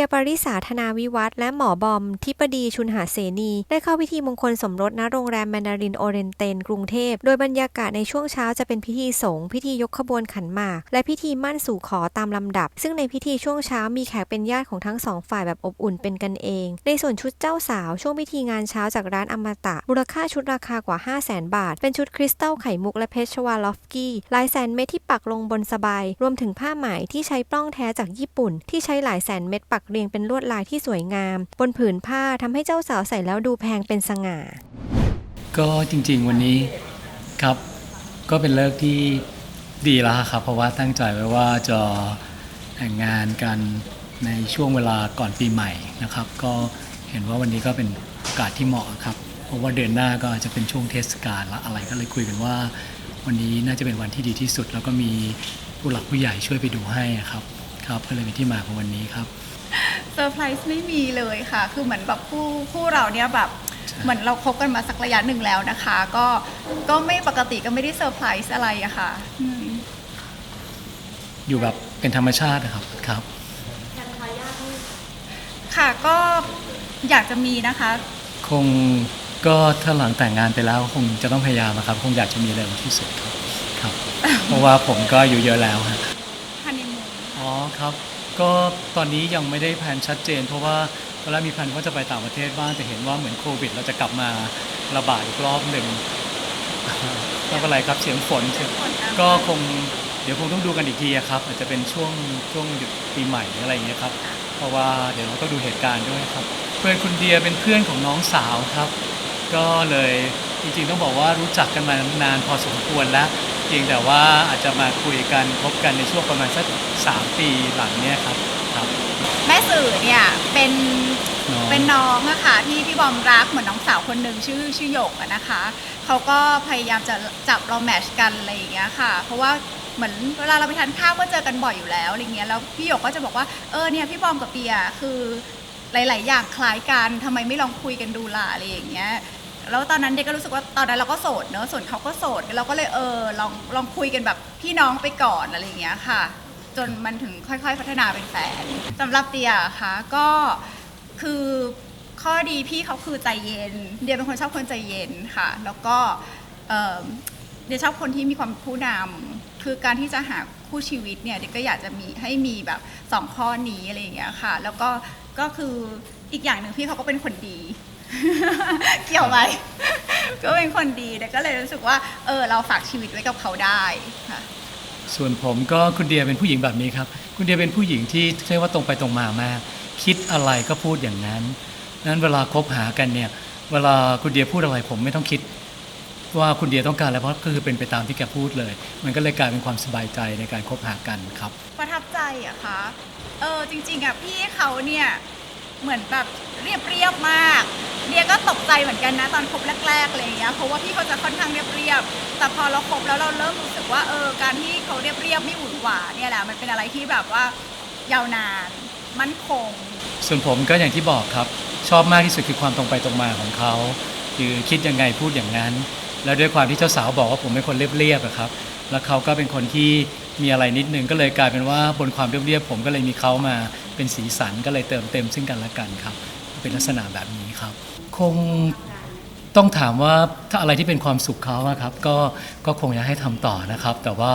ยปริษาธนาวิวัฒน์และหมอบอม ทิปดีชุนหาเสนี ได้เข้าพิธีมงคลสมรสณโรงแรมแมนดารินโอเรนเตนกรุงเทพ โดยบรรยากาศในช่วงเช้าจะเป็นพิธีสงฆ์พิธียกขบวนขันหมาก และพิธีมั่นสู่ขอตามลำดับ ซึ่งในพิธีช่วงเช้ามีแขกเป็นญาติของทั้งสองฝ่ายแบบอบอุ่นเป็นกันเอง ในส่วนชุดเจ้าสาวช่วงพิธีงานเช้าจากร้านอมตะ มูลค่าชุดราคากว่า 5 0 0 0 0 0 บาท เป็นชุดคริสตัลไข่มุกและเพชรชวาลอฟกี้ลายแสนเม็ดที่ปักลงบนสบาย รวมถึงผ้าไหมที่ใช้ปล้องแท้จากญี่ปุ่น ที่ใช้หลายแสนเม็ดปักเรียงเป็นลวดลายที่สวยงาม บนผืนผ้าทำให้เจ้าสาวใส่แล้วดูแพงเป็นสง่า ก็จริงๆ วันนี้ครับ ก็เป็นเลิกที่ดีแล้วครับ เพราะว่าตั้งใจไว้ว่าจะแต่งงานกันในช่วงเวลาก่อนปีใหม่นะครับ ก็เห็นว่าวันนี้ก็เป็นโอกาสที่เหมาะครับ เพราะว่าเดือนหน้าก็จะเป็นช่วงเทศกาลละอะไรก็เลยคุยกันว่า วันนี้น่าจะเป็นวันที่ดีที่สุด แล้วก็มีผู้หลักผู้ใหญ่ช่วยไปดูให้ครับครับก็เลยเป็นที่มาของวันนี้ครับ ซอร์ไพรส์ไม่มีเลยค่ะ คือเหมือนแบบคู่คู่เราเนี่ยแบบใช่เหมือนเราคบกันมาสักระยะหนึ่งแล้วนะคะ ก็ก็ไม่ปกติก็ไม่ได้เซอร์ไพรส์อะไรอะค่ะอืมอยู่แบบเป็นธรรมชาตินะครับครับ ค่ะก็อยากจะมีนะคะ คงก็ถ้าหลังแต่งงานไปแล้วคงจะต้องพยายามอะครับ คงอยากจะมีเร็วที่สุดครับครับ เพราะว่าผมก็อายู่เยอะแล้วฮะฮันนีมูน อ๋อครับ ก็ตอนนี้ยังไม่ได้แผนชัดเจน เพราะว่าตอนแรกมีแผนว่าจะไปต่างประเทศบ้างแต่เห็นว่าเหมือนโควิด เราจะกลับมาระบาดอีกรอบหนึ่งไม่เป็นไรครับเสียงฝนเสียงก็คงเดี๋ยวคงต้องดูกันอีกทีอะครับ อาจจะเป็นช่วงช่วงหยุดปีใหม่หรืออะไรอย่างเงี้ยครับ เพราะว่าเดี๋ยวเราต้องดูเหตุการณ์ด้วยครับ เพื่อนคุณเดียเป็นเพื่อนของน้องสาวครับ ก็เลย จริงๆต้องบอกว่ารู้จักกันมานานพอสมควรแล้วเพียงแต่ว่าอาจจะมาคุยกันพบกันในช่วงประมาณสักสามปีหลังเนี้ยครับครับ แม่สื่อเนี่ยเป็นน้อง เป็นน้องอะค่ะที่พี่บอมรักเหมือนน้องสาวคนหนึ่งชื่อชื่อหยกอะนะคะเขาก็พยายามจะจับเราแมทชกันอะไรอย่างเงี้ยค่ะ เพราะว่าเหมือนเวลาเราไปทานข้าวก็เจอกันบ่อยอยู่แล้วอะไรเงี้ยแล้วพี่หยกก็จะบอกว่าเออเนี่ยพี่บอมกับเปียคือหลาย ๆ อย่างคล้ายกันทำไมไม่ลองคุยกันดูล่ะอะไรอย่างเงี้ย แล้วตอนนั้นเด็กก็รู้สึกว่าตอนนั้นเราก็โสดเนอะส่วนเขาก็โสดเราก็เลยเออลองลองคุยกันแบบพี่น้องไปก่อนอะไรอย่างเงี้ยค่ะ จนมันถึงค่อยๆพัฒนาเป็นแฟนสำหรับเตียอะค่ะก็คือข้อดีพี่เขาคือใจเย็น เดียเป็นคนชอบคนใจเย็นค่ะ แล้วก็เอ่อเดียชอบคนที่มีความผู้นำคือการที่จะหาคู่ชีวิตเนี่ยเดียก็อยากจะมีให้มีแบบสองข้อนี้อะไรอย่างเงี้ยค่ะ แล้วก็ก็คืออีกอย่างหนึ่งพี่เขาก็เป็นคนดี เกี่ยวไหม ก็เป็นคนดีแต่ก็เลยรู้สึกว่า เออ เราฝากชีวิตไว้กับเขาได้ค่ะ ส่วนผมก็คุณเดียเป็นผู้หญิงแบบนี้ครับ คุณเดียเป็นผู้หญิงที่เรียกว่าตรงไปตรงมามาก คิดอะไรก็พูดอย่างนั้นนั้นเวลาคบหากันเนี่ย เวลาคุณเดียพูดอะไรผมไม่ต้องคิด ว่าคุณเดียต้องการอะไรเพราะก็คือเป็นไปตามที่แกพูดเลย มันก็เลยกลายเป็นความสบายใจในการคบหากันครับ ประทับใจอะคะ เออจริงๆอะพี่เขาเนี่ย เหมือนแบบเรียบเรียบมากเดียก็ตกใจเหมือนกันนะตอนคบแรกๆอะไรอย่างเงี้ยเพราะว่าพี่เขาจะค่อนข้างเรียบเรียบแต่พอเราคบแล้วเราเริ่มรู้สึกว่าเออการที่เขาเรียบเรียบไม่หวือหวาเนี่ยแหละมันเป็นอะไรที่แบบว่ายาวนานมั่นคง ส่วนผมก็อย่างที่บอกครับ ชอบมากที่สุดคือความตรงไปตรงมาของเขาคือคิดยังไงพูดอย่างนั้น แล้วด้วยความที่เจ้าสาวบอกว่าผมเป็นคนเรียบๆอะครับ แล้วเขาก็เป็นคนที่มีอะไรนิดนึงก็เลยกลายเป็นว่าบนความเรียบๆผมก็เลยมีเขามา เป็นสีสันก็เลยเติมเต็มซึ่งกันและกันครับ เป็นลักษณะแบบนี้ครับ คงต้องถามว่าถ้าอะไรที่เป็นความสุขเขาอะครับก็ก็คงอยากให้ทำต่อนะครับ แต่ว่า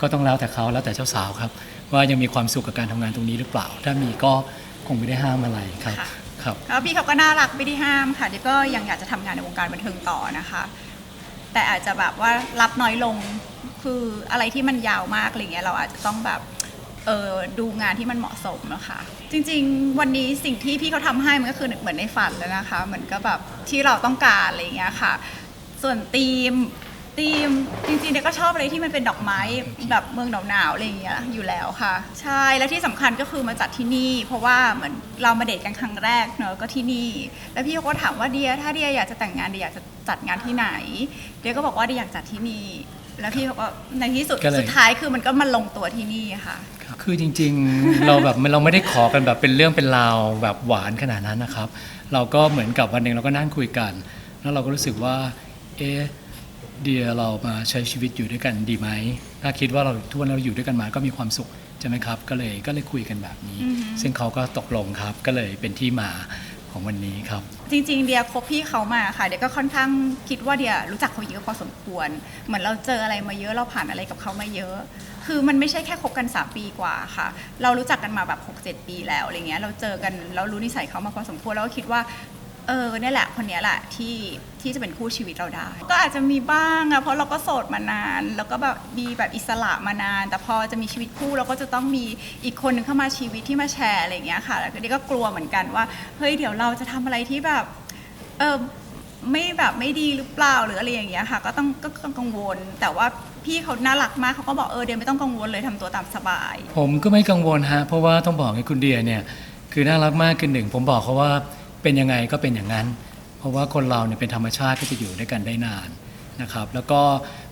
ก็ต้องแล้วแต่เขาแล้วแต่เจ้าสาวครับ ว่ายังมีความสุขกับการทำงานตรงนี้หรือเปล่า ถ้ามีก็คงไม่ได้ห้ามอะไรครับค่ะครับแล้วพี่เขาก็น่ารักไม่ได้ห้ามค่ะเดี๋ยวก็ยังอยากจะทำงานในวงการบันเทิงต่อนะคะ แต่อาจจะแบบว่ารับน้อยลงคืออะไรที่มันยาวมากอะไรเงี้ยเราอาจจะต้องแบบ เออดูงานที่มันเหมาะสมนะคะ จริงๆ วันนี้สิ่งที่พี่เขาทำให้มันก็คือเหมือนในฝันแล้วนะคะเหมือนก็แบบที่เราต้องการอะไรเงี้ยค่ะ ส่วนธีมธีมจริงๆเนี่ยก็ชอบอะไรที่มันเป็นดอกไม้แบบเมืองหนาวๆอะไรอย่างเงี้ยอยู่แล้วค่ะ ใช่และที่สำคัญก็คือมาจัดที่นี่ เพราะว่าเหมือนเรามาเดทกันครั้งแรกเนอะก็ที่นี่ แล้วพี่เขาก็ถามว่าเดียถ้าเดียอยากจะแต่งงานเดียอยากจะจัดงานที่ไหน เดียก็บอกว่าเดียอยากจัดที่นี่ แล้วพี่เขาก็ในที่สุดก็เลยสุดท้ายคือมันก็มาลงตัวที่นี่ค่ะ คือจริงๆ เราแบบเราไม่ได้ขอกันแบบเป็นเรื่องเป็นราวแบบหวานขนาดนั้นนะครับ เราก็เหมือนกับวันหนึ่งเราก็นั่งคุยกัน แล้วเราก็รู้สึกว่า เอ๊ะเดียเรามาใช้ชีวิตอยู่ด้วยกันดีไหมถ้าคิดว่าเราทุกวันเราอยู่ด้วยกันมาก็มีความสุขใช่ไหมครับ ก็เลยก็เลยคุยกันแบบนี้อือฮึซึ่งเขาก็ตกลงครับก็เลยเป็นที่มาของวันนี้ครับ จริง ๆ เดียคบพี่เขามาค่ะ เดียก็ค่อนข้างคิดว่าเดียรู้จักเขาเยอะพอสมควร เหมือนเราเจออะไรมาเยอะเราผ่านอะไรกับเขามาเยอะ คือมันไม่ใช่แค่คบกัน 3 ปีกว่าค่ะ เรารู้จักกันมาแบบ 6-7 ปีแล้วอะไรเงี้ยเราเจอกันเรารู้นิสัยเขามาพอสมควรแล้วก็คิดว่าเออเนี่ยแหละคนนี้แหละที่ที่จะเป็นคู่ชีวิตเราได้ ก็อาจจะมีบ้างอะเพราะเราก็โสดมานาน แล้วก็แบบมีแบบอิสระมานาน แต่พอจะมีชีวิตคู่เราก็จะต้องมีอีกคนหนึ่งเข้ามาชีวิตที่มาแชร์อะไรอย่างเงี้ยค่ะ แล้วก็เดียก็กลัวเหมือนกันว่าเฮ้ยเดี๋ยวเราจะทำอะไรที่แบบเออไม่แบบไม่ดีหรือเปล่าหรืออะไรอย่างเงี้ยค่ะ ก็ต้องก็ต้องกังวลแต่ว่า พี่เขาน่ารักมากเขาก็บอกเออเดียไม่ต้องกังวลเลยทำตัวตามสบาย ผมก็ไม่กังวลฮะเพราะว่าต้องบอกให้คุณเดียเนี่ยคือน่ารักมากคือหนึ่งผมบอกเขาว่าเป็นยังไงก็เป็นอย่างนั้น เพราะว่าคนเราเนี่ยเป็นธรรมชาติก็จะอยู่ด้วยกันได้นานนะครับแล้วก็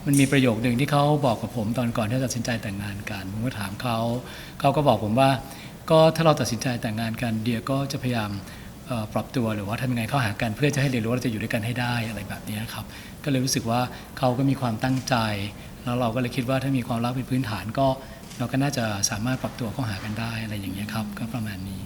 มันมีประโยคหนึ่งที่เขาบอกกับผมตอนก่อนที่จะตัดสินใจแต่งงานกันผมก็ถามเขาเขาก็บอกผมว่า ก็ถ้าเราตัดสินใจแต่งงานกันเดียก็จะพยายามเอ่อปรับตัวหรือว่าทำยังไงเข้าหากันเพื่อจะให้เรียนรู้ว่าเราจะอยู่ด้วยกันให้ได้อะไรแบบนี้ครับก็เลยรู้สึกว่าเขาก็มีความตั้งใจ แล้วเราก็เลยคิดว่าถ้ามีความรักเป็นพื้นฐานก็ เราก็น่าจะสามารถปรับตัวเข้าหากันได้อะไรอย่างเงี้ยครับก็ประมาณนี้